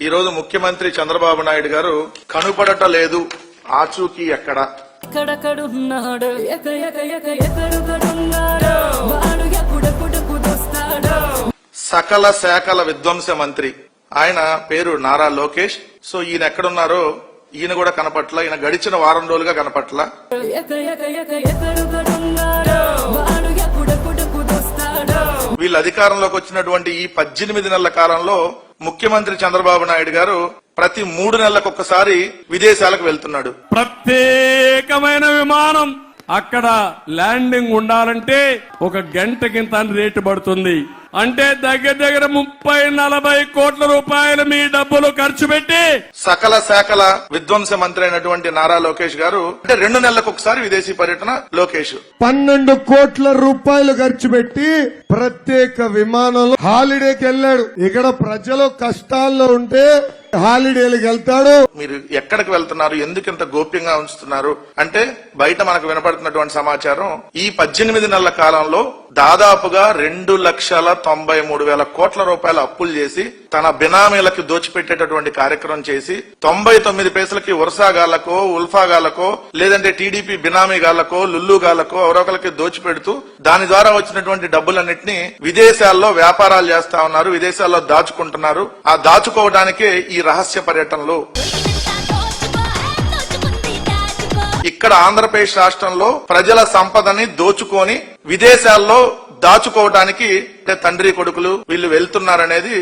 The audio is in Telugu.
ఈ రోజు ముఖ్యమంత్రి చంద్రబాబు నాయుడు గారు కనుపడట లేదు ఆచూకీ ఎక్కడ? ఎక్కడెక్కడున్నాడు సకల శాఖల విధ్వంస మంత్రి. ఆయన పేరు నారా లోకేష్. సో ఈయన ఎక్కడున్నారో ఈయన కూడా కనపట్ల ఈయన గడిచిన వారం రోజులుగా కనపట్ల. వీళ్ళు అధికారంలోకి వచ్చినటువంటి ఈ పద్దెనిమిది నెలల కాలంలో ముఖ్యమంత్రి చంద్రబాబు నాయుడు గారు ప్రతి మూడు నెలలకు ఒక్కసారి విదేశాలకు వెళ్తున్నాడు. ప్రత్యేకమైన విమానం అక్కడ ల్యాండింగ్ ఉండాలంటే ఒక గంటకింత అని రేటు పడుతుంది. అంటే దగ్గర దగ్గర ముప్పై నలభై కోట్ల రూపాయలు మీ డబ్బులు ఖర్చు పెట్టి సకల శాఖల విధ్వంస మంత్రి అయినటువంటి నారా లోకేష్ గారు అంటే రెండు నెలలకు ఒకసారి విదేశీ పర్యటన లోకేష్. పన్నెండు కోట్ల రూపాయలు ఖర్చు పెట్టి ప్రత్యేక విమానంలో హాలిడేకి వెళ్ళాడు. ఇక్కడ ప్రజలు కష్టాల్లో ఉంటే హాలిడేలకు వెళ్తాడు. మీరు ఎక్కడికి వెళ్తున్నారు? ఎందుకు ఇంత గోప్యంగా ఉంచుతున్నారు? అంటే బయట మనకు వినపడుతున్నటువంటి సమాచారం ఈ పద్దెనిమిది నెలల కాలంలో దాదాపుగా రెండు లక్షల తొంభై మూడు వేల కోట్ల రూపాయల అప్పులు చేసి తన బినామీలకు దోచిపెట్టేటటువంటి కార్యక్రమం చేసి తొంభై తొమ్మిది పైసలకి ఉర్సాగాళ్ళకో ఉల్ఫాగాళ్ళకో లేదంటే టీడీపీ బినామీ గాళ్ళకో లుల్లుగాళ్ళకో ఎవరొకరికి దోచిపెడుతూ దాని ద్వారా వచ్చినటువంటి డబ్బులన్నింటినీ విదేశాల్లో వ్యాపారాలు చేస్తా ఉన్నారు విదేశాల్లో దాచుకుంటున్నారు. ఆ దాచుకోవడానికే ఈ రహస్య పర్యటనలు ఇక్కడ ఆంధ్రప్రదేశ్ రాష్ట్రంలో ప్రజల సంపదని దోచుకొని విదేశాల్లో దాచుకోవడానికి తండ్రి కొడుకులు వీళ్ళు వెళ్తున్నారనేది